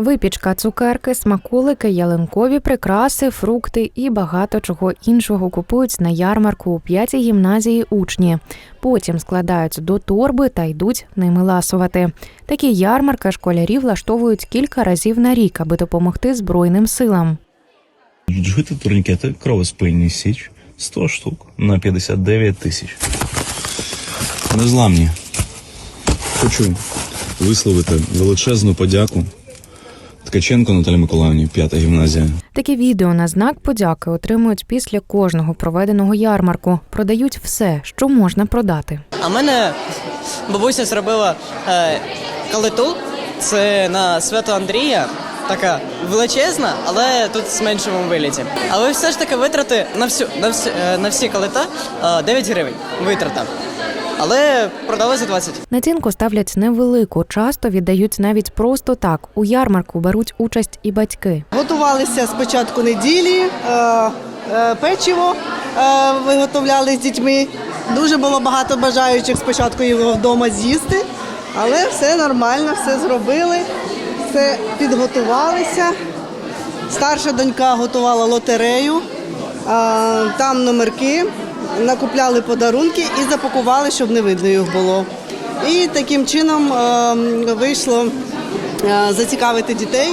Випічка, цукерки, смаколики, ялинкові прикраси, фрукти і багато чого іншого купують на ярмарку у п'ятій гімназії учні. Потім складають до торби та йдуть ними ласувати. Такі ярмарки школярі влаштовують кілька разів на рік, аби допомогти Збройним силам. Джгути турнікети, кровоспильний січ 100 штук на 59 тисяч. Незламні. Хочу висловити величезну подяку Ткаченко Наталі Миколаївні, п'ята гімназія. Такі відео на знак подяки отримують після кожного проведеного ярмарку. Продають все, що можна продати. А мене бабуся зробила е, калиту. Це на свято Андрія. Така величезна, але тут в меншому вигляді. Але все ж таки витрати на всю на всі, е, на всі калита е, 9 гривень. Витрата. Але продали за 20. Націнку ставлять невелику, часто віддають навіть просто так. У ярмарку беруть участь і батьки. Готувалися спочатку неділі, е, е, печиво е, виготовляли з дітьми. Дуже було багато бажаючих спочатку його вдома з'їсти, але все нормально, все зробили, все підготувалися. Старша донька готувала лотерею, там номерки, накупляли подарунки і запакували, щоб не видно їх було. І таким чином е, вийшло е, зацікавити дітей,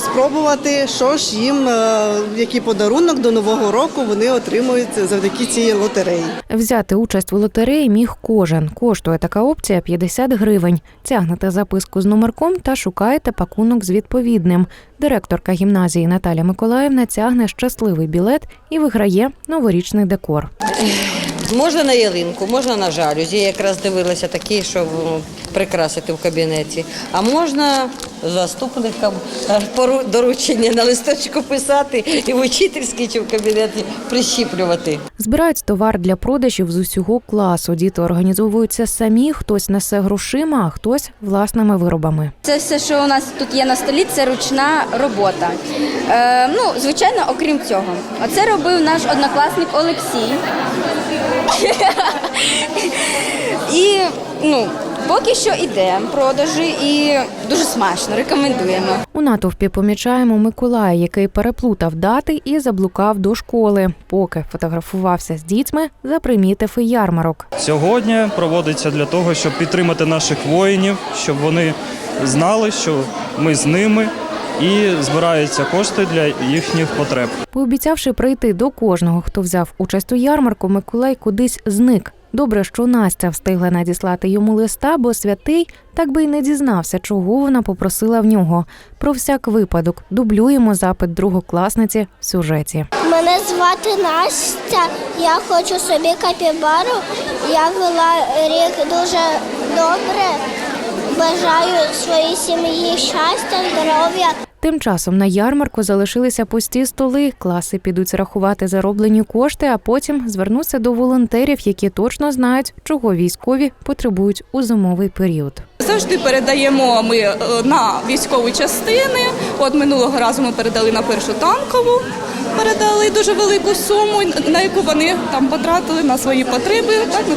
спробувати, що ж їм, е, який подарунок до Нового року вони отримують завдяки цій лотереї. Взяти участь у лотереї міг кожен. Коштує така опція 50 гривень. Тягнете записку з номерком та шукаєте пакунок з відповідним. Директорка гімназії Наталя Миколаївна тягне щасливий білет і виграє новорічний декор. Можна на ялинку, можна на жалюзі. Я якраз дивилася такі, щоб прикрасити в кабінеті. А можна заступникам е, доручення на листочку писати і в учительській чи в кабінеті прищіплювати. Збирають товар для продажів з усього класу. Діти організовуються самі, хтось несе грошима, а хтось власними виробами. Це все, що у нас тут є на столі, це ручна робота. Е, ну, звичайно, окрім цього, оце робив наш однокласник Олексій. І ну, поки що йде продажі і дуже смачно, рекомендуємо. У натовпі помічаємо Миколая, який переплутав дати і заблукав до школи. Поки фотографувався з дітьми, запримітив і ярмарок. Сьогодні проводиться для того, щоб підтримати наших воїнів, щоб вони знали, що ми з ними і збираються кошти для їхніх потреб. Пообіцявши прийти до кожного, хто взяв участь у ярмарку, Миколай кудись зник. Добре, що Настя встигла надіслати йому листа, бо святий так би й не дізнався, чого вона попросила в нього. Про всяк випадок дублюємо запит другокласниці в сюжеті. Мене звати Настя. Я хочу собі капібару. Я вела рік дуже добре. Бажаю своїй сім'ї щастя, здоров'я. Тим часом на ярмарку залишилися пусті столи. Класи підуть рахувати зароблені кошти, а потім звернуться до волонтерів, які точно знають, чого військові потребують у зимовий період. Завжди передаємо ми е, на військові частини. От минулого разу ми передали на першу танкову, передали дуже велику суму, на яку вони там потратили на свої потреби. Так ми